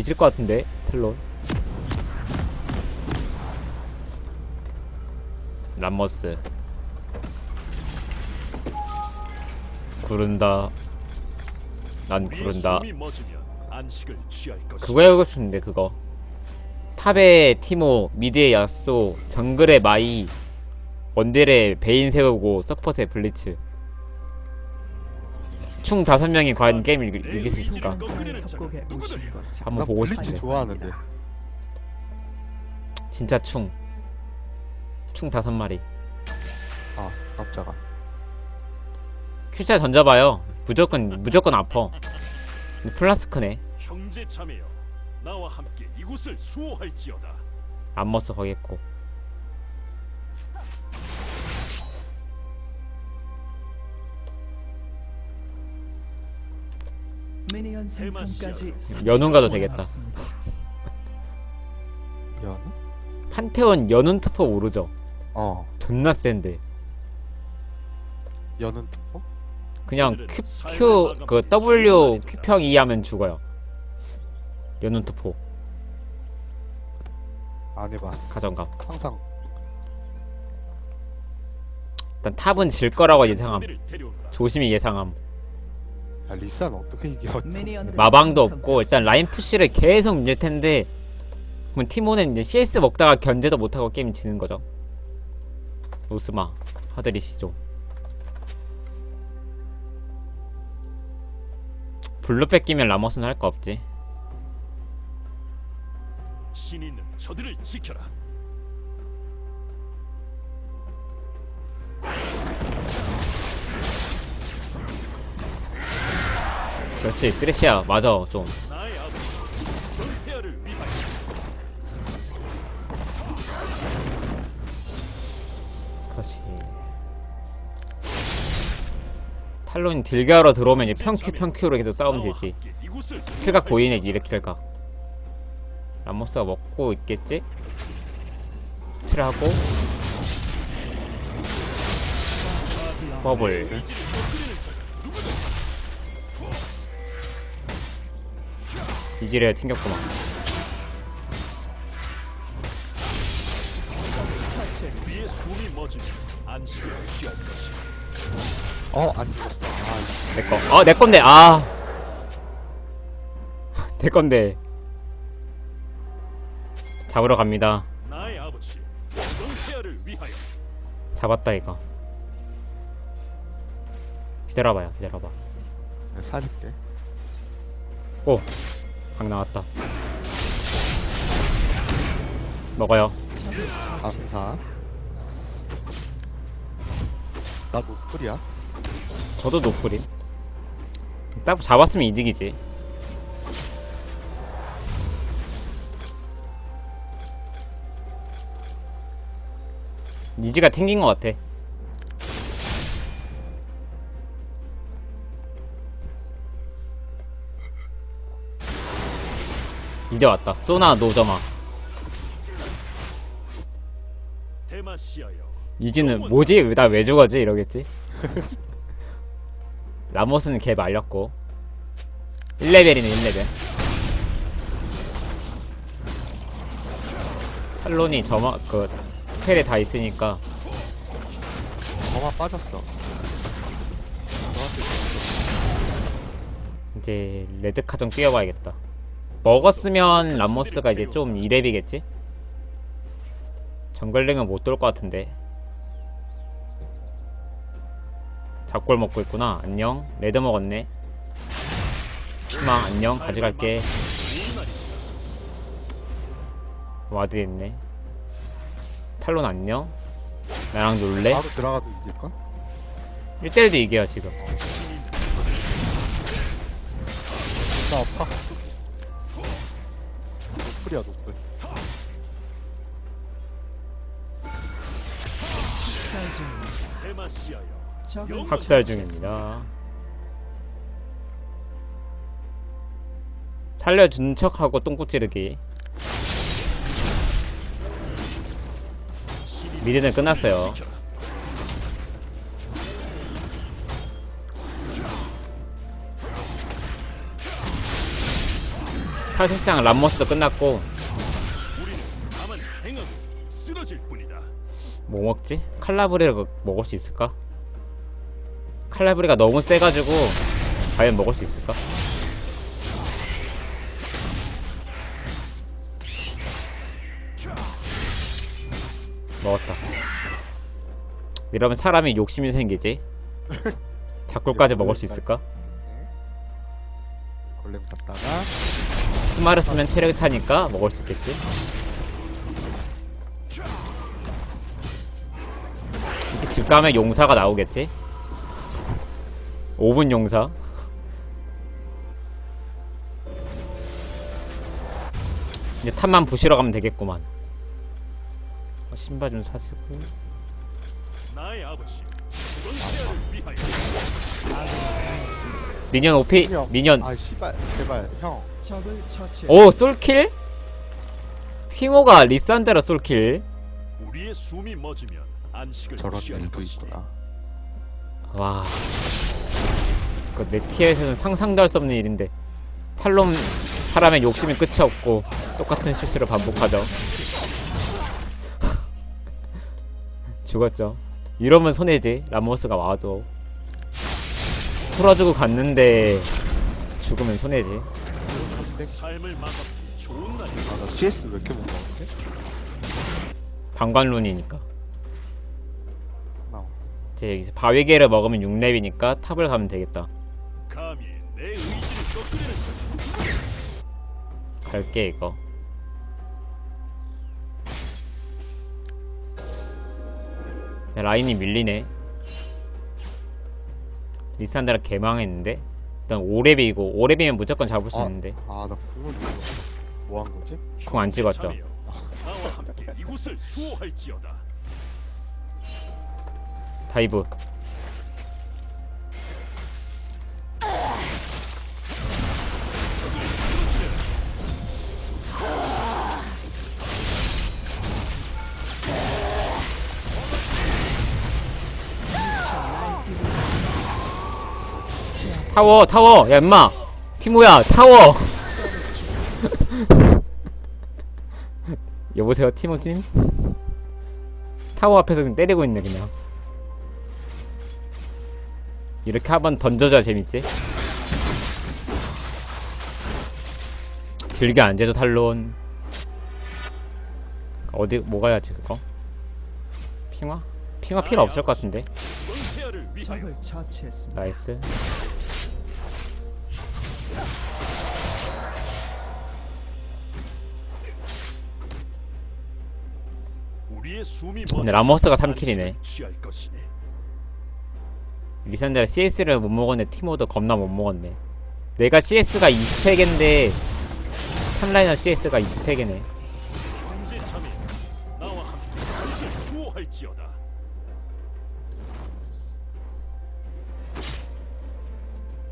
뒤질 것 같은데 텔론. 람머스. 구른다. 난 구른다. 그거 해보고 싶은데 그거? 탑에 티모 미드에 야쏘 정글에 마이 원딜에 베인 세우고 서폿에 블리츠 총 다섯 명이 과연 게임을 이기- 이길 수 있을까? 꺾으려는 자가 협곡에 오신 것을 한번 나 보고 싶은데 좋아하는데 진짜 충. 충 다섯 마리. 아 깜짝아 큐자 던져봐요. 무조건 무조건 아퍼. 플라스크네. 형제 자매여 나와 함께 이곳을 수호할지어다. 안머스 거겠고. 생성까지 연운 가도 되겠다. 연? 판테온 연운 투퍼 오르죠. 어 존나 센데. 연은 투포? 그냥 Q Q 그 W Q평 2 하면 죽어요. 연운 투포 안 해봤어 가정감. 항상 일단 탑은 질 거라고 예상함. 조심히 예상함. 야 리산 어떻게 이겨 마방도 없고 일단 라인 푸시를 계속 밀 텐데 그러면 티모는 이제 CS 먹다가 견제도 못하고 게임 지는 거죠. 오스마 하드리시죠. 블루 뺏기면 라머스는 할 거 없지. 신이 있는 저들을 지켜라. 그렇지 쓰레시야 맞아 좀. 그렇지. 탈론이 딜가로 들어오면 이제 평큐 평큐로 계속 싸우면 되지. 킬각 보이네. 이래 킬각 라모스가 먹고 있겠지? 스틸하고 버블 이지레 튕겼구만. 것이다. 어안 죽었어. 아 내꺼 어 내 건데. 아. 내 건데. 잡으러 갑니다. 잡았다 이거. 기다려봐요 기다려봐. 살릴게. 오! 각 나왔다. 먹어요. 감사 나 노플이야? 저도 노플임. 딱 잡았으면 이득이지. 이지가 튕긴 것 같아 이제 왔다. 소나 노점아 대마시아여 이지는 뭐지? 나 왜 죽었지? 이러겠지. 라모스는 걔 말렸고. 1레벨이네 1레벨. 탈론이 저마 그 스펠에 다 있으니까. 저만 빠졌어. 이제 레드카 좀 뛰어봐야겠다 먹었으면 라모스가 이제 좀 2렙이겠지? 정글링은 못 돌 것 같은데. 잡골 먹고 있구나. 안녕. 레드 먹었네. 희망 안녕. 가져갈게. 와드 있네. 탈론 안녕. 나랑 놀래? 바로 들어가도 이길까? 1대1도 이겨요 지금. 나 아파 노플이야 노플 학살 중입니다. 살려준 척하고 똥꼬 찌르기. 미드는 끝났어요. 사실상 람머스도 끝났고. 뭐 먹지? 칼라브리를 먹을 수 있을까? 칼라브리가 너무 세가지고 과연 먹을 수 있을까? 먹었다 이러면 사람이 욕심이 생기지 작골까지 먹을 수 있을까? 골렘 갔다가 스마르 쓰면 체력 차니까 먹을 수 있겠지? 이렇게 집 가면 용사가 나오겠지? 5분 용사? 이제 탑만 부시러 가면 되겠구만 어, 신발 좀 사시고 나의 아버지 전세아를 위하여 미니언 오피 미니언. 아 씨발 제발 형 적을 처치. 오 솔킬? 티모가 리산드라 솔킬 우리의 숨이 멎으면 안식을 저런 취할 일도. 있구나 와. 그내 티에서는 상상도 할 수 없는 일인데. 탈론 사람의 욕심이 끝이 없고 똑같은 실수를 반복하죠. 죽었죠. 이러면 손해지. 라모스가 와도. 풀어주고 갔는데 죽으면 손해지. 아나 CS 왜 이렇게 못 먹었지? 방관룬이니까. 나 이제 여기서 바위개를 먹으면 6렙이니까 탑을 가면 되겠다. 갈게 이거. 야, 라인이 밀리네. 리산드라 개망했는데. 일단 5렙이고 5렙이면 무조건 잡을 수 아. 있는데 아나 궁을 뭐 한 거지? 궁 안 찍었죠. 자매여, 나와 함께 이곳을 수호할지어다. 다이브. 타워 타워 야 임마. 티모야 타워. 여보세요 티모진? 타워 앞에서 그냥 때리고 있네 그냥. 이렇게 한번 던져줘야 재밌지? 즐겨 앉아줘 탈론. 어디 뭐 가야지 그거? 핑화? 핑화 필요 없을 것 같은데. 나이스 근데 라모스가 3킬이네. 안식을 취할 것이니. 리산드라 CS를 못 먹었네. 티모도 겁나 못 먹었네. 내가 CS가 23개인데 탑라이너 CS가 23개네. 형제 자매 나와 함께 이곳을 수호할지어다.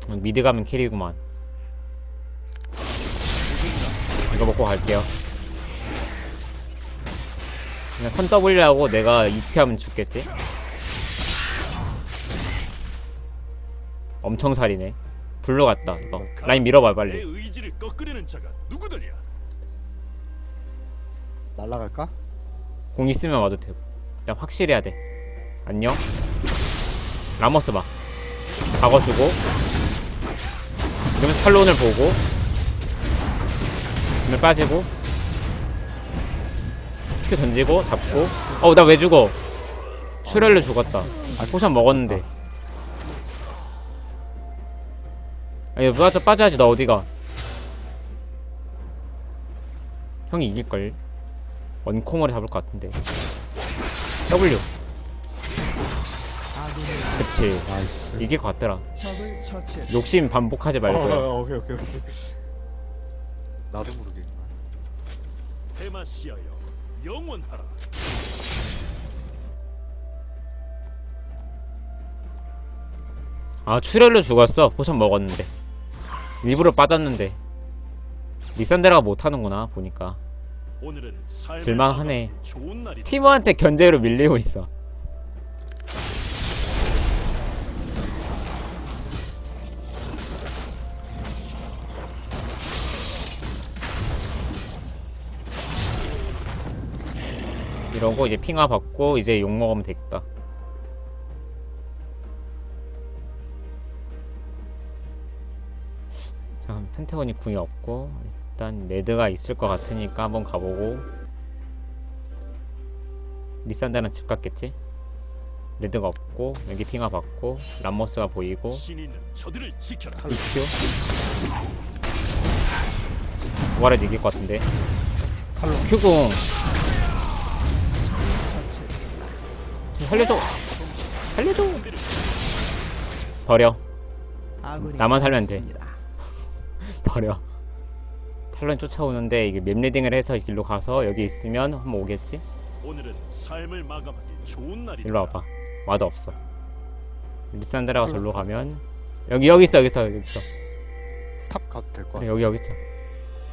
미드 가면 킬이구만 이거 먹고 갈게요. 그냥 선 W하고 내가 EQ 하면 죽겠지? 엄청 살이네. 블루 같다 이거. 라인 밀어봐 내 빨리. 의지를 꺾으려는 자가 누구더냐? 날라갈까? 공 있으면 와도 되고. 일단 확실히 해야 돼. 안녕? 라머스 봐. 박아주고. 그러면 탈론을 보고 그러면 빠지고. 큐 던지고 잡고. 어우 나왜 죽어? 출혈로 죽었다. 아 포션 먹었는데. 아니 빠져 빠져야지 나 어디가. 형이 이길걸. 원콤으로 잡을 것 같은데. W. 그치. 나이스 이길 것 같더라. 욕심 반복하지 말고요 어, 오케이 오케이 오케이 나도 모르게. 대마시아여 영원하라. 아 출혈로 죽었어. 포션 먹었는데. 일부러 빠졌는데. 리산드라가 못하는구나 보니까. 질만하네. 티모한테 견제로 밀리고 있어 이러고 이제 핑화 받고 이제 욕 먹으면 되겠다. 자, 펜타곤이 궁이 없고 일단 레드가 있을 것 같으니까 한번 가보고 리산다는 집 갔겠지? 레드가 없고 여기 핑화 받고 람머스가 보이고. 이큐 부활해도 이길 것 같은데 큐궁 살려줘 살려줘 버려 나만 살면 돼. 버려 탈론 쫓아오는데 이게 맵 리딩을 해서 길로 가서 여기 있으면 한번 오겠지? 오늘은 삶을 마감하기 좋은 날이다. 일로 와봐 와도 없어 리산드라가 절로 가면 여기 여기 있어 여기 있어 여기 있어 탑 가도 될것 같아. 여기 여기 있어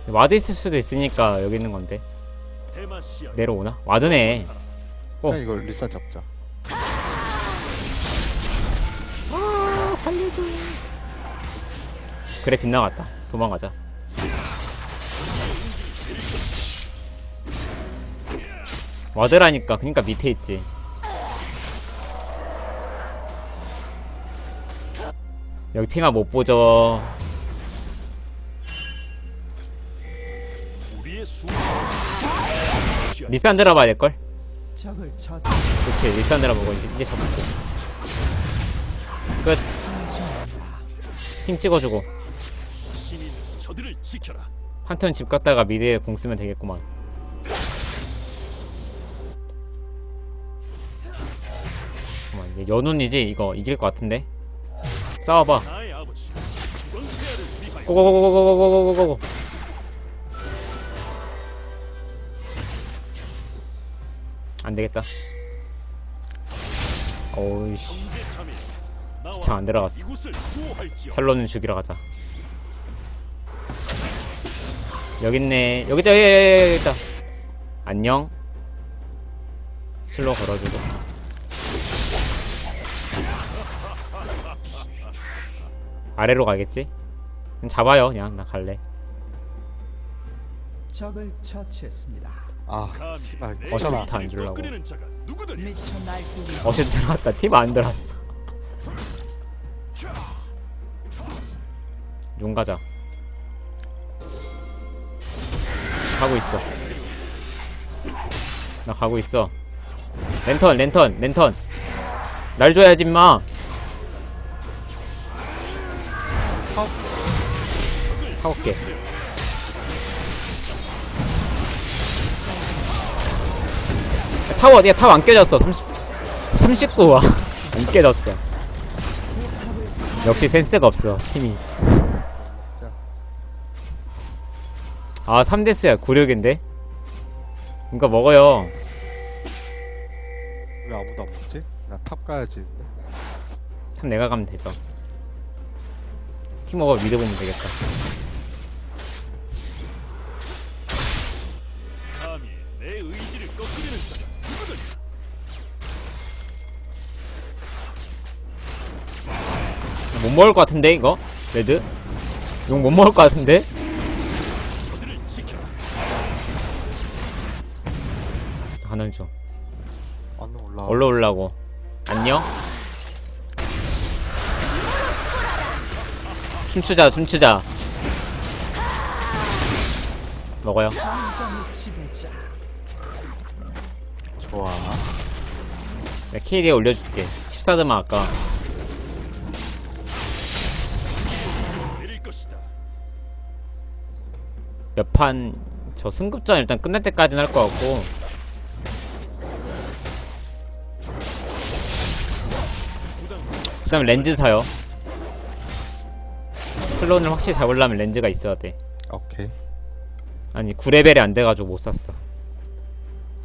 와드 있을 수도 있으니까 여기 있는 건데. 내려오나? 와드네 어. 이걸 리산 잡자. 그래 빗나갔다. 도망가자. 와드라니까. 그니까 밑에 있지. 여기 핑아 못 보죠. 우리의 수. 리산드라 봐야 될걸? 그치 리산드라 보고 이제, 이제 잡고. 끝. 핑 찍어주고 저들을 지켜라. 판턴 집 갔다가 미드에 공 쓰면 되겠구만 잠깐만 연운이지 이거 이길 것 같은데 싸워봐. 고고고고고고고고고고 안 되겠다 어이씨 형제 자매. 나와 기차 안 들어갔어. 탈론은 죽이러 가자 여깄네. 여기다 여기, 여기, 여기 있다. 안녕. 슬로 걸어주고. 아래로 가겠지? 그냥 잡아요 그냥. 나 갈래. 적을 처치했습니다. 아, 씨발. 내 어시스트 안? 미쳐 날뛰기. 어제 들어왔다. 팀안 들어왔어. 용 가자 가고 있어. 나 가고 있어. 랜턴 랜턴 랜턴. 날 줘야지 임마. 타올게. 타워 어디야 타워 안 깨졌어. 30 39와 안 깨졌어. 역시 센스가 없어 팀이 아 3데스야. 96인데? 그니까 먹어요. 왜 아무도 안 먹지? 나 탑 가야지. 참 내가 가면 되죠. 팀워크 미드 보면 되겠다? 못 먹을 것 같은데 이거? 레드? 용못 먹을 것 같은데 올라. 올라오려고 안녕 춤추자 춤추자 먹어요. 좋아. 내가 KD에 올려줄게 14드만 아까. 몇 판 저 승급전 일단 끝날 때까지는 할 것 같고 그 다음에 렌즈 사요 클론을 확실히 잡으려면 렌즈가 있어야 돼 오케이. 아니 9레벨이 안 돼가지고 못 샀어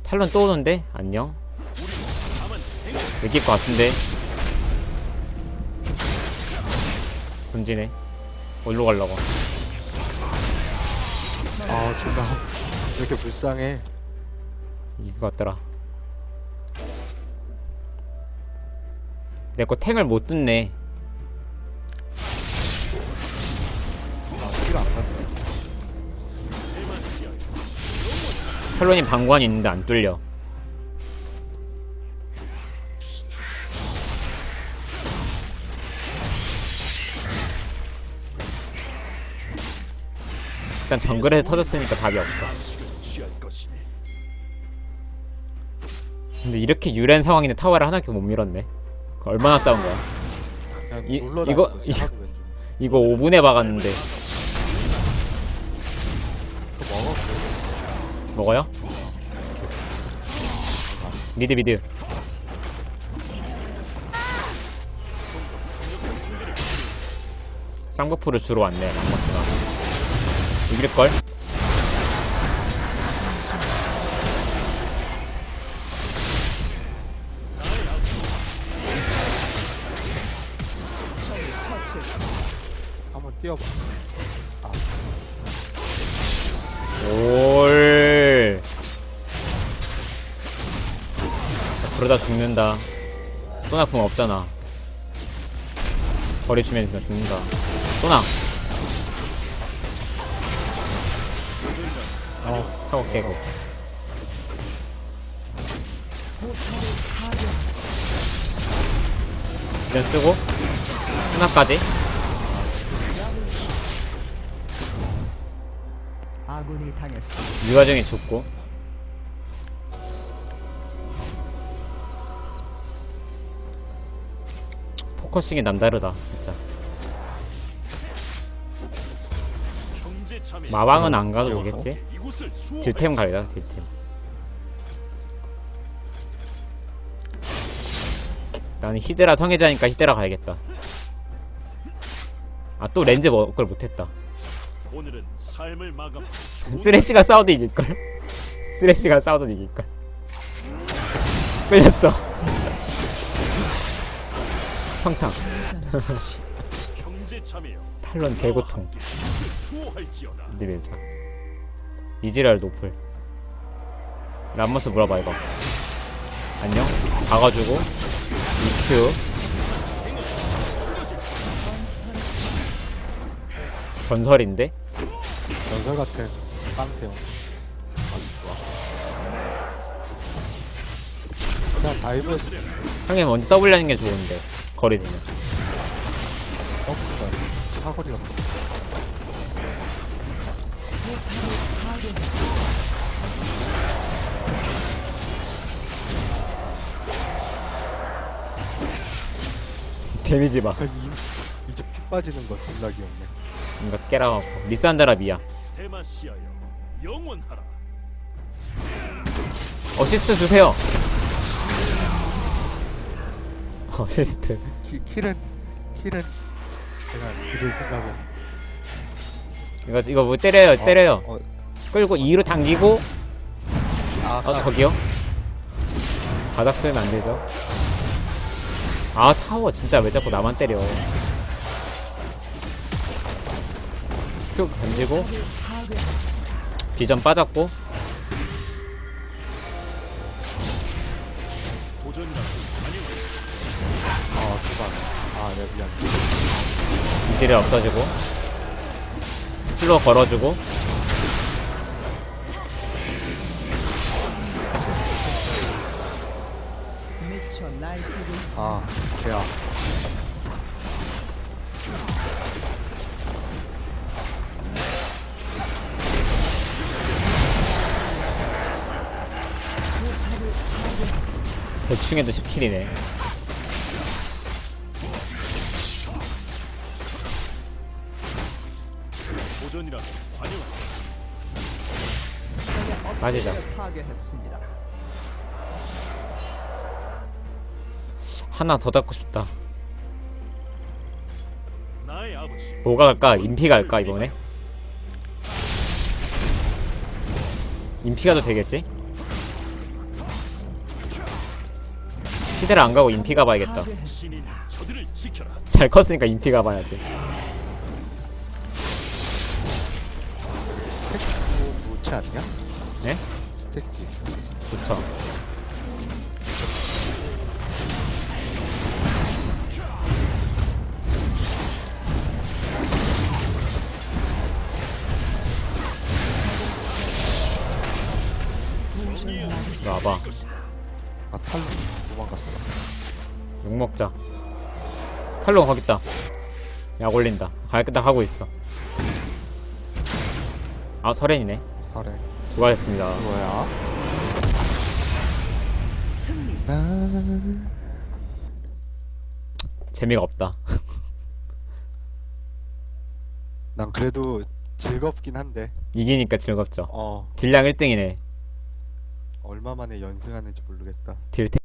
탈론 또 오는데? 안녕 이길 것 같은데 던지네 어디로 가려고 아, 존나. 왜 이렇게 불쌍해? 것 같더라 내 거 탱을 못 뜯네. 컬론이 방관이 있는데 안 뚫려. 일단 정글에서 터졌으니까 답이 없어. 근데 이렇게 유랜 상황인데 타워를 하나밖에 못 밀었네. 얼마나 싸운 거야 이- 이거- 이-. 이거 5분에 박았는데 먹어. 먹어요? 미드 미드 쌍버프를 주러 왔네 랑머스가 이길걸? 죽는다. 소나 궁 없잖아. 거리 주면 그냥 죽는다. 소나. 어 타워 깨고. 이런 쓰고. 소나까지. 아군이 당했습니다. 이 과정에 죽고 포커싱이 남다르다 진짜. 마왕은 안 가도 되겠지? 딜템 갈려 딜템. 나는 히드라 성애자니까 히드라 가야겠다. 아 또 렌즈 먹을 못했다. 오늘은 삶을 마감. 쓰레쉬가 싸워도 이길걸? 쓰레쉬가 싸워도 이길걸? 끌렸어 평탕. 탈론 개고통. 니면서. 이지랄 노플. 람머스 물어봐 이거. 안녕? 박아주고. EQ 전설인데? 전설 같은. 아주 좋아. 그냥 다이브. 형이 먼저 W 하는 게 좋은데 거리 되면 점프가 사거리가 더 데미지 봐. 이, 이제 피 빠지는 거 존나 귀엽네. 이거 깨라고. 리산드라 미야. 대마시아여 영원하라. 어시스트 주세요. 어시스트 키, 킬은 킬은 제가 그들 생각은. 이거 이거 뭐 때려요 때려요. 어, 끌고 2로 당기고. 아, 어 저기요. 바닥 쓰면 안 되죠. 아 타워 진짜 왜 자꾸 나만 때려. 쑥 던지고. 비전 빠졌고 아. 아, 네, 미안. 이질이 없어지고 슬로 걸어주고. 아, 제야. 대충 해도 10킬이네 파괴했습니다. 하나 더 잡고 싶다 뭐가 갈까? 인피가 갈까 이번에? 인피가 도 되겠지? 히드라 안 가고 인피 가봐야겠다 잘 컸으니까 인피 가봐야지 스택기. 좋죠. 와봐. 아, 탈로 도망갔어. 욕먹자. 거기 있다. 약 올린다. 가야겠다 하고 있어. 아 설엔이네 설에. 수고하셨습니다. 뭐야? 승리. 재미가 없다. 난 그래도 즐겁긴 한데. 이기니까 즐겁죠. 어. 딜량 1등이네. 얼마 만에 연승하는지 모르겠다. 딜